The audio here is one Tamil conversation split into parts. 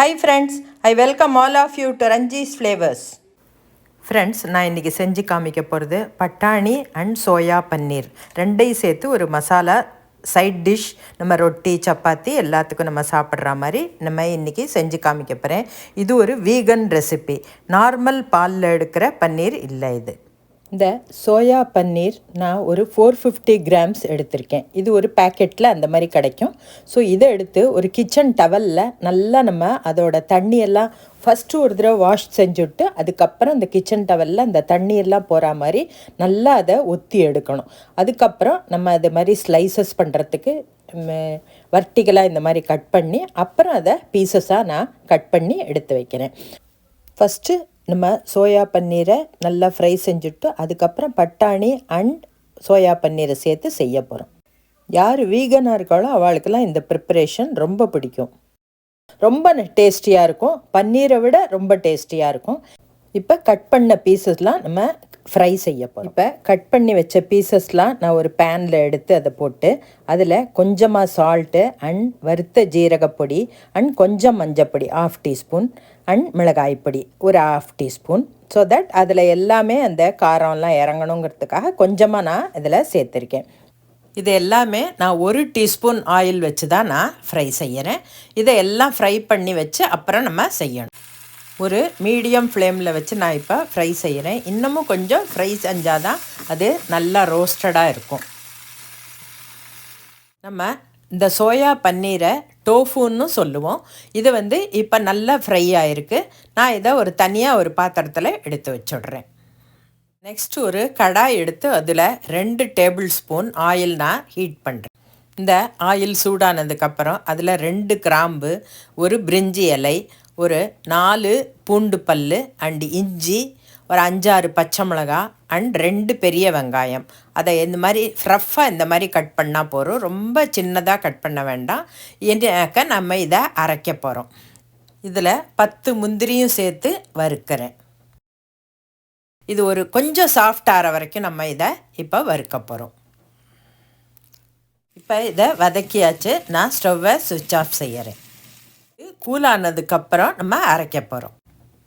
Hi friends I welcome all of you to Ranjis flavours friends நான் இன்றைக்கி செஞ்சு காமிக்க போகிறது பட்டாணி அண்ட் சோயா பன்னீர் ரெண்டையும் சேர்த்து ஒரு மசாலா சைட் டிஷ் நம்ம ரொட்டி சப்பாத்தி எல்லாத்துக்கும் நம்ம சாப்பிட்ற மாதிரி நம்ம இன்றைக்கி செஞ்சு காமிக்க போகிறேன் இது ஒரு வீகன் ரெசிபி நார்மல் பாலில் எடுக்கிற பன்னீர் இல்லை இது. இந்த சோயா பன்னீர் நான் ஒரு ஃபோர் ஃபிஃப்டி கிராம்ஸ் எடுத்திருக்கேன். இது ஒரு பேக்கெட்டில் அந்த மாதிரி கிடைக்கும். ஸோ இதை எடுத்து ஒரு கிச்சன் டவலில் நல்லா நம்ம அதோட தண்ணியெல்லாம் ஃபஸ்ட்டு ஒரு தடவை வாஷ் செஞ்சுட்டு அதுக்கப்புறம் அந்த கிச்சன் டவலில் அந்த தண்ணியெல்லாம் போகிற மாதிரி நல்லா அதை ஒத்தி எடுக்கணும். அதுக்கப்புறம் நம்ம அது மாதிரி ஸ்லைசஸ் பண்ணுறதுக்கு வர்ட்டிகலாக இந்த மாதிரி கட் பண்ணி அப்புறம் அதை பீசஸாக நான் கட் பண்ணி எடுத்து வைக்கிறேன். ஃபஸ்ட்டு நம்ம சோயா பன்னீரை நல்லா ஃப்ரை செஞ்சுட்டு அதுக்கப்புறம் பட்டாணி அண்ட் சோயா பன்னீரை சேர்த்து செய்ய போகிறோம் யார் வீகனாக இருக்காளோ அவளுக்கெல்லாம் இந்த ப்ரிப்பரேஷன் ரொம்ப பிடிக்கும். ரொம்ப டேஸ்டியாக இருக்கும். பன்னீரை விட ரொம்ப டேஸ்டியாக இருக்கும். இப்போ கட் பண்ண பீசஸ்லாம் நம்ம ஃப்ரை செய்ய போகிறோம் இப்போ கட் பண்ணி வச்ச பீசஸ்லாம் நான் ஒரு பேனில் எடுத்து அதை போட்டு அதில் கொஞ்சமாக சால்ட்டு அண்ட் வறுத்த ஜீரகப்பொடி அண்ட் கொஞ்சம் மஞ்சப்பொடி ஆஃப் டீஸ்பூன் அண்ட் மிளகாய்ப்பொடி ஒரு ஆஃப் டீஸ்பூன் ஸோ தட் அதில் எல்லாமே அந்த காரம்லாம் இறங்கணுங்கிறதுக்காக கொஞ்சமாக நான் இதில் சேர்த்துருக்கேன். இது எல்லாமே நான் ஒரு டீஸ்பூன் ஆயில் வச்சு தான் நான் ஃப்ரை செய்கிறேன் இதை எல்லாம் ஃப்ரை பண்ணி வச்சு அப்புறம் நம்ம செய்யணும். ஒரு மீடியம் ஃப்ளேமில் வச்சு நான் இப்போ ஃப்ரை செய்கிறேன். இன்னமும் கொஞ்சம் ஃப்ரை செஞ்சால் தான் அது நல்லா ரோஸ்டடாக இருக்கும். நம்ம இந்த சோயா பன்னீரை டோஃபுன்னு சொல்லுவோம். இது வந்து இப்போ நல்லா ஃப்ரை ஆகிருக்கு நான் இதை ஒரு தனியாக ஒரு பாத்திரத்தில் எடுத்து வச்சுடுறேன். நெக்ஸ்ட் ஒரு கடாய் எடுத்து அதில் ரெண்டு டேபிள் ஸ்பூன் ஆயில் நான் ஹீட் பண்ணுறேன். இந்த ஆயில் சூடானதுக்கப்புறம் அதில் ரெண்டு கிராம்பு ஒரு பிரிஞ்சி இலை ஒரு நாலு பூண்டு பல் அண்டு இஞ்சி ஒரு அஞ்சாறு பச்சை மிளகா அண்ட் ரெண்டு பெரிய வெங்காயம். அதை இந்த மாதிரி ஃப்ரஃபாக இந்த மாதிரி கட் பண்ணால் போகிறோம் ரொம்ப சின்னதாக கட் பண்ண வேண்டாம். என்னக்க நம்ம இதை அரைக்க போகிறோம் இதில் பத்து முந்திரியும் சேர்த்து வறுக்கிறேன். இது ஒரு கொஞ்சம் சாஃப்ட் ஆகிற வரைக்கும் நம்ம இதை இப்போ வறுக்க போகிறோம் இப்போ இதை வதக்கியாச்சு. நான் ஸ்டவ்வை சுவிட்ச் ஆஃப் செய்கிறேன் கூலானதுக்கப்புறம் நம்ம அரைக்க போகிறோம்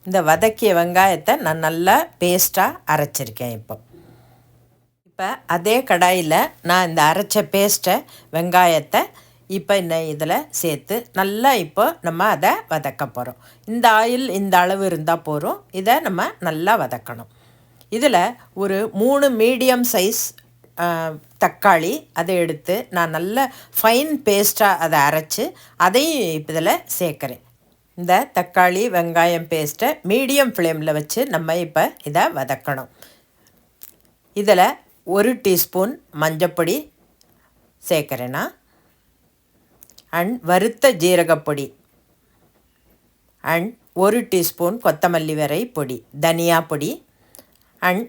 இந்த வதக்கிய வெங்காயத்தை நான் நல்லா பேஸ்ட்டாக அரைச்சிருக்கேன் இப்போ. இப்போ அதே கடாயில் நான் இந்த அரைச்ச பேஸ்ட்டை வெங்காயத்தை இப்போ இந்த இதில் சேர்த்து நல்லா இப்போ நம்ம அதை வதக்க போகிறோம் இந்த ஆயில் இந்த அளவு இருந்தால் போகிறோம் இதை நம்ம நல்லா வதக்கணும். இதில் ஒரு மூணு மீடியம் சைஸ் தக்காளி அதை எடுத்து நான் நல்ல ஃபைன் பேஸ்ட்டாக அதை அரைச்சி அதையும் இதில் சேர்க்குறேன். இந்த தக்காளி வெங்காயம் பேஸ்ட்டை மீடியம் ஃப்ளேமில் வச்சு நம்ம இப்போ இதை வதக்கணும். இதில் ஒரு டீஸ்பூன் மஞ்சப்பொடி சேர்க்குறேன்னா அண்ட் வறுத்த ஜீரகப்பொடி. அண்ட் ஒரு டீஸ்பூன் கொத்தமல்லி வரை பொடி தனியா பொடி. அண்ட்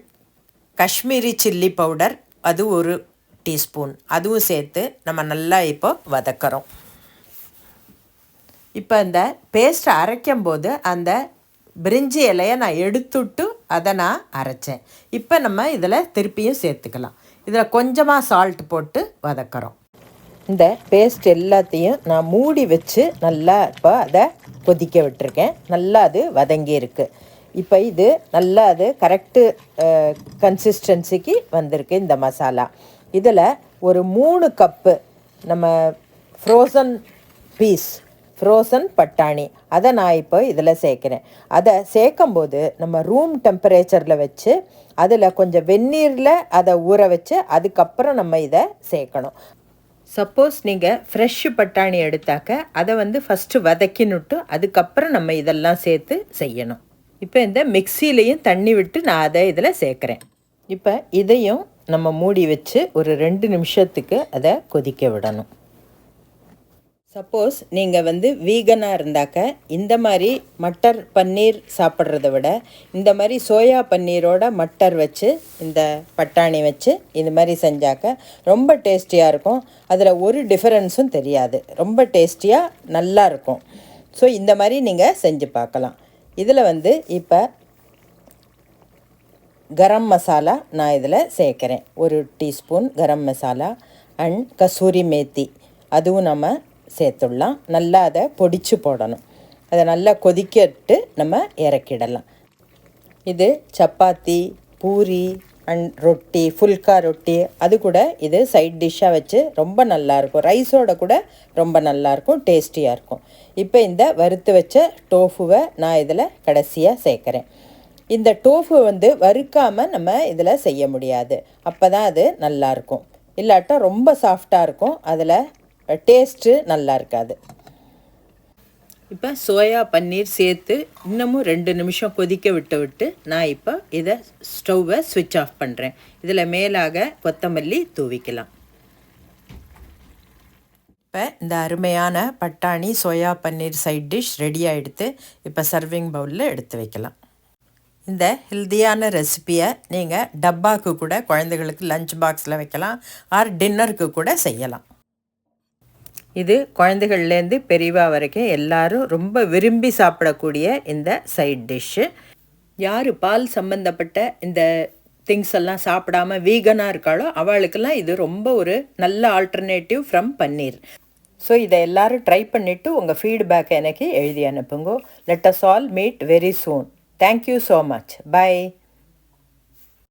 காஷ்மீரி சில்லி பவுடர் அது ஒரு டீஸ்பூன். அதுவும் சேர்த்து நம்ம நல்லா இப்போ வதக்கிறோம். இப்போ இந்த பேஸ்ட்டை அரைக்கும் போது அந்த பிரிஞ்சி இலையை நான் எடுத்துட்டு அதை நான் அரைச்சேன். இப்போ நம்ம இதில் திருப்பியும் சேர்த்துக்கலாம். இதில் கொஞ்சமாக சால்ட் போட்டு வதக்கிறோம். இந்த பேஸ்ட் எல்லாத்தையும் நான் மூடி வச்சு நல்லா இப்போ அதை கொதிக்க விட்டுருக்கேன். நல்லா அது வதங்கி இருக்குது இப்போ இது நல்லா அது கரெக்டு கன்சிஸ்டன்சிக்கு வந்திருக்கு இந்த மசாலா. இதில் ஒரு மூணு கப்பு நம்ம ஃப்ரோசன் பீஸ் ஃப்ரோசன் பட்டாணி. அதை நான் இப்போ இதில் சேர்க்குறேன். அதை சேர்க்கும்போது நம்ம ரூம் டெம்பரேச்சரில் வச்சு அதில் கொஞ்சம் வெந்நீரில் அதை ஊற வச்சு அதுக்கப்புறம் நம்ம இதை சேர்க்கணும். சப்போஸ் நீங்கள் ஃப்ரெஷ்ஷு பட்டாணி எடுத்தாக்க அதை வந்து ஃபஸ்ட்டு வதக்கினுட்டு அதுக்கப்புறம் நம்ம இதெல்லாம் சேர்த்து செய்யணும். இப்போ இந்த மிக்சிலையும் தண்ணி விட்டு நான் அதை இதில் சேர்க்குறேன். இப்போ இதையும் நம்ம மூடி வச்சு ஒரு ரெண்டு நிமிஷத்துக்கு அதை கொதிக்க விடணும். சப்போஸ் நீங்கள் வந்து வீகனாக இருந்தாக்க இந்த மாதிரி மட்டர் பன்னீர் சாப்பிட்றத விட இந்த மாதிரி சோயா பன்னீரோட மட்டர் வச்சு இந்த பட்டாணி வச்சு இந்த மாதிரி செஞ்சாக்க ரொம்ப டேஸ்டியாக இருக்கும். அதில் ஒரு டிஃப்ரென்ஸும் தெரியாது. ரொம்ப டேஸ்டியாக நல்லா இருக்கும். ஸோ இந்த மாதிரி நீங்கள் செஞ்சு பார்க்கலாம். இதில் வந்து இப்போ கரம் மசாலா நான் இதில் சேர்க்குறேன். ஒரு டீஸ்பூன் கரம் மசாலா அண்ட் கசூரி மேத்தி அதுவும் நம்ம சேர்த்துடலாம். நல்லா அதை பொடிச்சு போடணும். அதை நல்லா கொதிக்கட்டு நம்ம இறக்கிடலாம். இது சப்பாத்தி பூரி அண்ட் ரொட்டி ஃபுல்கா ரொட்டி அது கூட இது சைட் டிஷ்ஷாக வச்சு ரொம்ப நல்லாயிருக்கும் ரைஸோட கூட ரொம்ப நல்லாயிருக்கும் டேஸ்டியாக இருக்கும். இப்போ இந்த வறுத்து வச்ச டோஃபுவை நான் இதில் கடைசியாக சேர்க்குறேன். இந்த டோஃபு வந்து வறுக்காமல் நம்ம இதில் செய்ய முடியாது. அப்போ தான் அது நல்லாயிருக்கும் இல்லாட்டா ரொம்ப சாஃப்டாக இருக்கும். அதில் டேஸ்ட்டு நல்லா இருக்காது. இப்போ சோயா பன்னீர் சேர்த்து இன்னமும் ரெண்டு நிமிஷம் கொதிக்க விட்டு விட்டு நான் இப்போ இதை ஸ்டவ்வை சுவிட்ச் ஆஃப் பண்ணுறேன் இதில் மேலாக கொத்தமல்லி தூவிக்கலாம். இப்போ இந்த அருமையான பட்டாணி soya paneer side dish ready ஆகிடுத்து இப்போ சர்விங் பவுலில் எடுத்து வைக்கலாம். இந்த ஹெல்த்தியான ரெசிப்பியை நீங்கள் டப்பாக்கு கூட குழந்தைகளுக்கு லஞ்ச் பாக்ஸில் வைக்கலாம். ஆர் டின்னருக்கு கூட செய்யலாம். இது குழந்தைகள்லேருந்து பெரியவா வரைக்கும் எல்லாரும் ரொம்ப விரும்பி சாப்பிடக்கூடிய இந்த சைட் டிஷ்ஷு யார் பால் சம்மந்தப்பட்ட இந்த திங்ஸ் எல்லாம் சாப்பிடாம வீகனாக இருக்காளோ அவளுக்கெல்லாம் இது ரொம்ப ஒரு நல்ல ஆல்டர்னேட்டிவ் ஃப்ரம் பன்னீர் ஸோ இதை எல்லாரும் ட்ரை பண்ணிவிட்டு உங்கள் ஃபீட்பேக் எனக்கு எழுதி அனுப்புங்க. Let us all meet very soon thank you so much bye